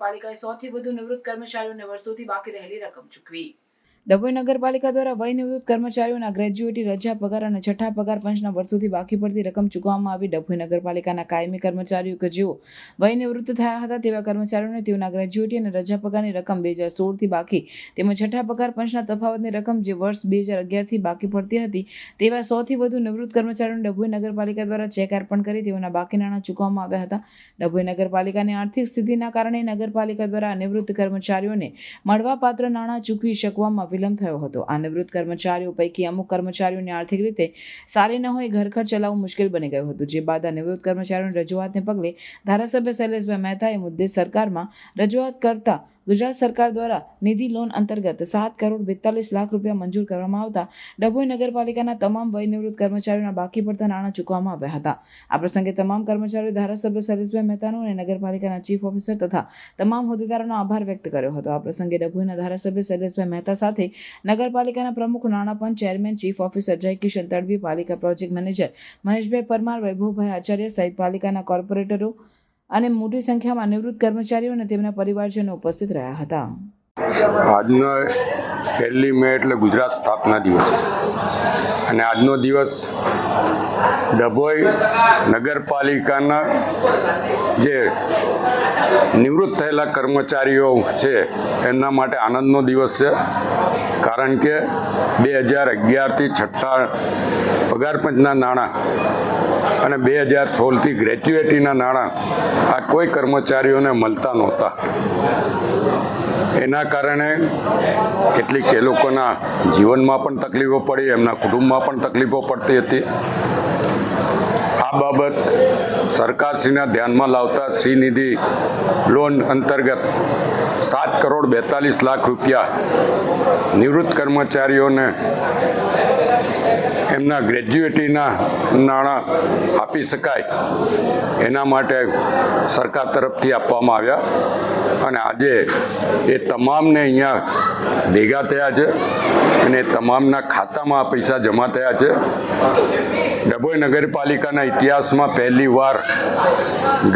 નગરપાલિકાએ સૌથી વધુ નિવૃત્ત કર્મચારીઓને વર્ષોથી બાકી રહેલી રકમ ચૂકવી. ડભોઈ નગરપાલિકા દ્વારા વય નિવૃત્ત કર્મચારીઓના ગ્રેજ્યુએટી રજા પગાર અને છઠ્ઠા પગાર પંચના વર્ષોથી બાકી પડતી રકમ ચૂકવવામાં આવી. ડભોઈ નગરપાલિકાના કાયમી કર્મચારીઓ કે જેઓ વય નિવૃત્ત થયા હતા તેવા કર્મચારીઓને તેઓના ગ્રેજ્યુએટી અને રજા પગારની રકમ બે હજાર સોળથી બાકી તેમજ છઠ્ઠા પગાર પંચના તફાવતની રકમ જે વર્ષ બે હજાર અગિયારથી બાકી પડતી હતી તેવા સૌથી વધુ નિવૃત્ત કર્મચારીઓને ડભોઈ નગરપાલિકા દ્વારા ચેક અર્પણ કરી તેઓના બાકી નાણાં ચૂકવવામાં આવ્યા હતા. ડભોઈ નગરપાલિકાની આર્થિક સ્થિતિના કારણે નગરપાલિકા દ્વારા નિવૃત્ત કર્મચારીઓને મળવાપાત્ર નાણાં ચૂકવી શકવામાં વિલંબ થયો હતો. આ નિવૃત્ત કર્મચારીઓ પૈકી અમુક કર્મચારીઓને આર્થિક રીતે સારી ન હોય ઘર ચલાવવું મુશ્કેલ બની ગયું હતું. જે બાદ આ નિવૃત્ત કર્મચારીઓની રજૂઆતને પગલે ધારાસભ્ય શૈલેષભાઈ મહેતાએ મુદ્દે સરકારમાં રજૂઆત કરતા ગુજરાત સરકાર દ્વારા નિધિ લોન અંતર્ગત સાત કરોડ બેતાલીસ લાખ રૂપિયા મંજૂર કરવામાં આવતા ડભોઈ નગરપાલિકાના તમામ વય નિવૃત્ત કર્મચારીઓના બાકી પડતા નાણાં ચૂકવવામાં આવ્યા હતા. આ પ્રસંગે તમામ કર્મચારીઓ ધારાસભ્ય શૈલેષભાઈ મહેતાનો અને નગરપાલિકાના ચીફ ઓફિસર તથા તમામ હોદ્દેદારોનો આભાર વ્યક્ત કર્યો હતો. આ પ્રસંગે ડભોઈના ધારાસભ્ય શૈલેષભાઈ મહેતા સાથે નગરપાલિકાના પ્રમુખ નાણા પંચ chairman chief officer Jaykishan Tadvi, પાલિકા પ્રોજેક્ટ મેનેજર મહેશભાઈ પરમાર, વૈભવભાઈ આચાર્ય સહિત પાલિકાના કોર્પોરેટરો અને મોટી સંખ્યામાં નિવૃત્ત કર્મચારીઓ અને તેમના પરિવારજનો ઉપસ્થિત રહ્યા હતા. આજનો પહેલી મે એટલે ગુજરાત સ્થાપના દિવસ. અને આજનો દિવસ ડભોઈ નગરપાલિકાના જે નિવૃત્ત થયેલા કર્મચારીઓ છે, એમના માટે આનંદનો દિવસ છે. કારણ કે બે હજાર અગિયારથી છઠ્ઠા પગાર પંચના નાણાં અને બે હજાર સોળથી ગ્રેજ્યુએટીના નાણાં આ કોઈ કર્મચારીઓને મળતા નહોતા. એના કારણે કેટલીક એ લોકોના જીવનમાં પણ તકલીફો પડી, એમના કુટુંબમાં પણ તકલીફો પડતી હતી. આ બાબત સરકારશ્રીના ધ્યાનમાં લાવતા શ્રીનિધિ લોન અંતર્ગત સાત કરોડ બેતાલીસ લાખ રૂપિયા નિવૃત્ત કર્મચારીઓને એમના ગ્રેજ્યુએટીના નાણાં આપી શકાય. એના માટે સરકાર તરફથી આપવામાં આવ્યા. અને આજે એ તમામને અહીંયા ભેગા થયા છે અને તમામના ખાતામાં પૈસા જમા થયા છે. ડભોઈ નગરપાલિકાના ઇતિહાસમાં પહેલી વાર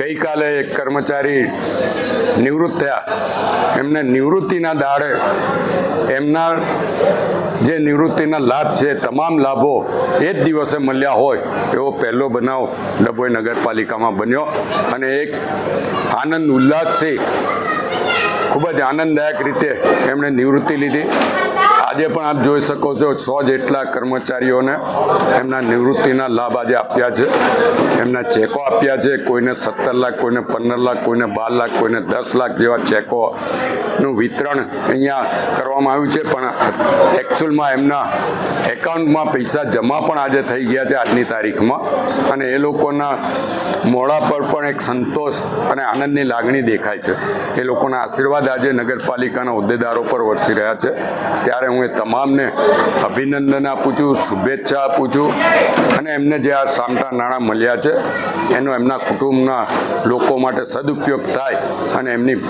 ગઈકાલે એક કર્મચારી નિવૃત્ત થયા. એમને નિવૃત્તિના દાડે એમના જે નિવૃત્તિના લાભ છે, તમામ લાભો એ જ દિવસે મળ્યા હોય એવો પહેલો બનાવ ડભોઈ નગરપાલિકામાં બન્યો અને એક આનંદ ઉલ્લાસથી, ખૂબ જ આનંદદાયક રીતે એમણે નિવૃત્તિ લીધી. આજે પણ આપ જોઈ શકો છો સો જેટલા કર્મચારીઓને એમના નિવૃત્તિના લાભ આજે આપ્યા છે. એમના ચેકો આપ્યા છે. કોઈને સત્તર લાખ, કોઈને પંદર લાખ, કોઈને બાર લાખ, કોઈને દસ લાખ જેવા ચેકોનું વિતરણ અહીંયા કરવામાં આવ્યું છે. પણ એકચ્યુઅલમાં એમના એકાઉન્ટમાં પૈસા જમા પણ આજે થઈ ગયા છે આજની તારીખમાં. અને એ લોકોના મોડા પર પણ એક સંતોષ અને આનંદની લાગણી દેખાય છે. એ લોકોના આશીર્વાદ આજે નગરપાલિકાના હોદ્દેદારો પર વરસી રહ્યા છે. ત્યારે હું એ તમામને અભિનંદન આપું છું, શુભેચ્છા આપું છું. અને એમને જે આ સામટા નાણાં મળ્યા છે, એનો એમના કુટુંબના લોકો માટે સદુપયોગ થાય અને એમની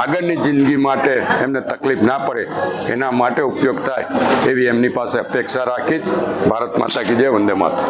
આગળની જિંદગી માટે એમને તકલીફ ના પડે, એના માટે ઉપયોગ થાય એવી એમની પાસે અપેક્ષા રાખી જ ભારત માતા કી વંદે માતા